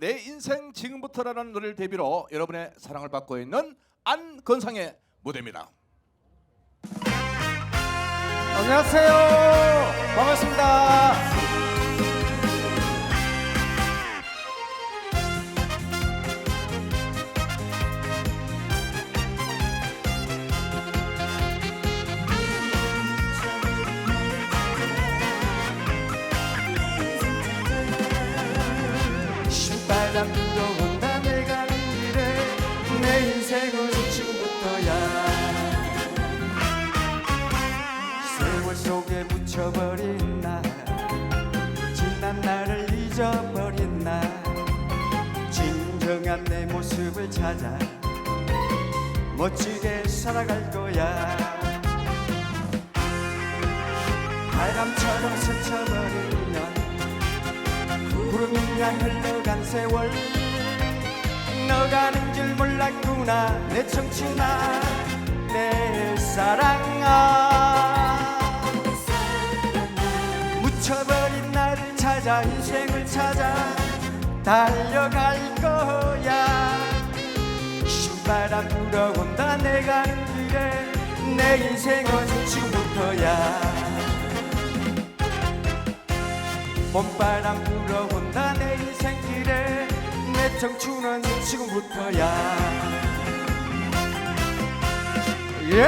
내 인생 지금부터라는 노래를 데뷔로 여러분의 사랑을 받고 있는 안건상의 무대입니다. 안녕하세요. 반갑습니다. 바람 불어온다 내가 가는 길에 내 인생은 지금부터야. 세월 속에 묻혀버린 나 지난 날을 잊어버린 나 진정한 내 모습을 찾아 멋지게 살아갈 거야. 바람처럼 스쳐버린 년 구름이 양 흘러간 세월. 너 가는 줄 몰랐구나 내 청춘아 내 사랑아. 묻혀버린 나를 찾아 인생을 찾아 달려갈 거야. 신바람 불어온다 내 가 는 길에 내 인생은 지금부터야. 봄바람 내 청춘은 지금부터야. 예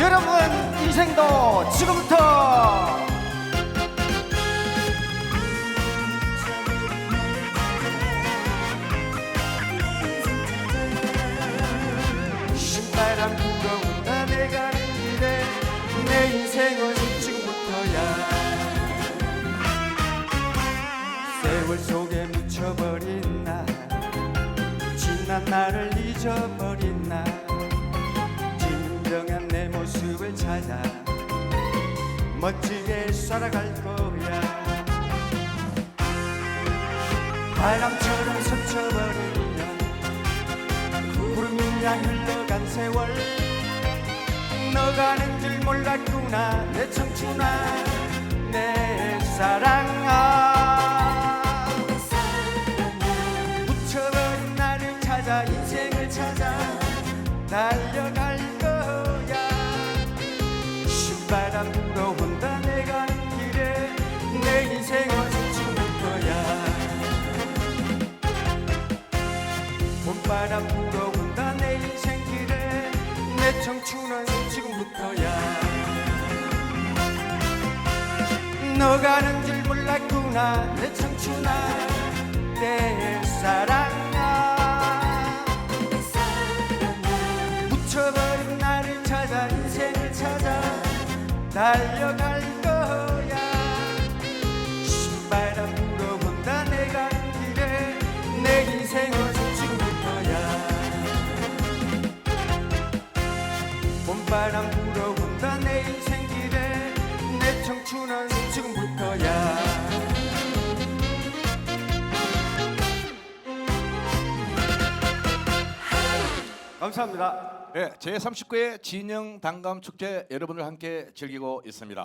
여러분 인생도 지금부터. 신바람 불어온다 내 가는 길에 내 인생은 지금부터야. 세월 속에 난 날을 잊어버린 나. 진정한 내 모습을 찾아 멋지게 살아갈 거야. 바람처럼 스쳐버린 년 구름이 양 흘러간 세월. 너 가는 줄 몰랐구나 내 청춘아 내 사랑 찾아 인생을 찾아 달려갈 거야. 신바람 불어온다 내 가는 길에 내 인생은 지금부터야. 봄바람 불어온다 내 인생 길에 내 청춘은 지금부터야. 너 가는 줄 몰랐구나 내 청춘아. 내 사랑 묻혀버린 나를 찾아 인생을 찾아 달려갈 거야. 신바람 불어본다 내 가는 길에 내 인생은 지금부터야. 봄바람 불어온다 내 인생 길에 내 청춘은 지금부터야. 감사합니다. 네, 제 39회 진영 단감 축제 여러분들 함께 즐기고 있습니다.